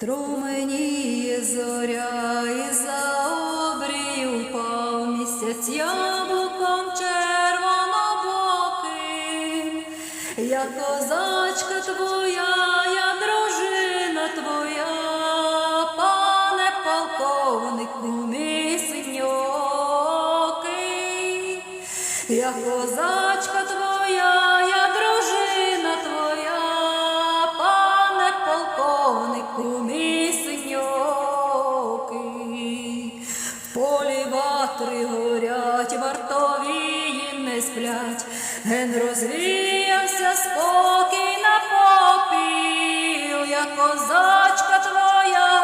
Струменіє зоря і за обрій упав місяць яблуком червонобоким. Я козачка твоя, я дружина твоя, пане полковнику мій синьокий. Я козачка твоя, горять, вартовії не сплять, ген розвіявся спокій на попіл, я козачка твоя,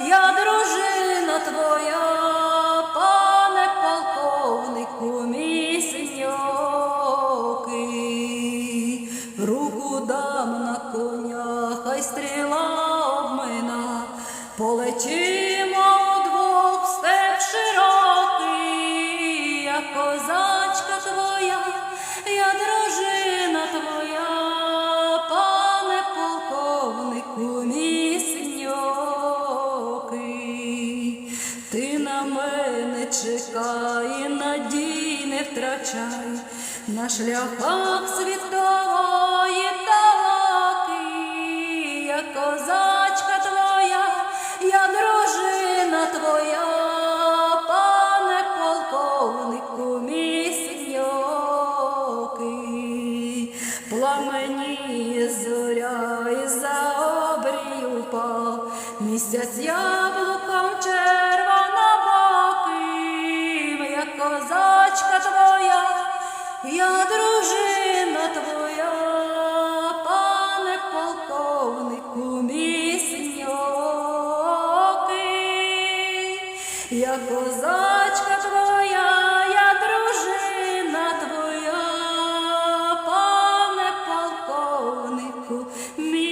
я дружина твоя, пане полковнику мій синьокий. Руку дам на коня, хай стріла обмина, полетімо на мене чекай, надій не втрачай, на шляхах світової талаки, я козачка твоя, я дружина твоя, пане полковнику мій. Пламеніє зоря і за обрій упав, місяць яблуком червонобоким, я дружина твоя, пане полковнику мій я козачка твоя, я дружина твоя, пане полковнику мій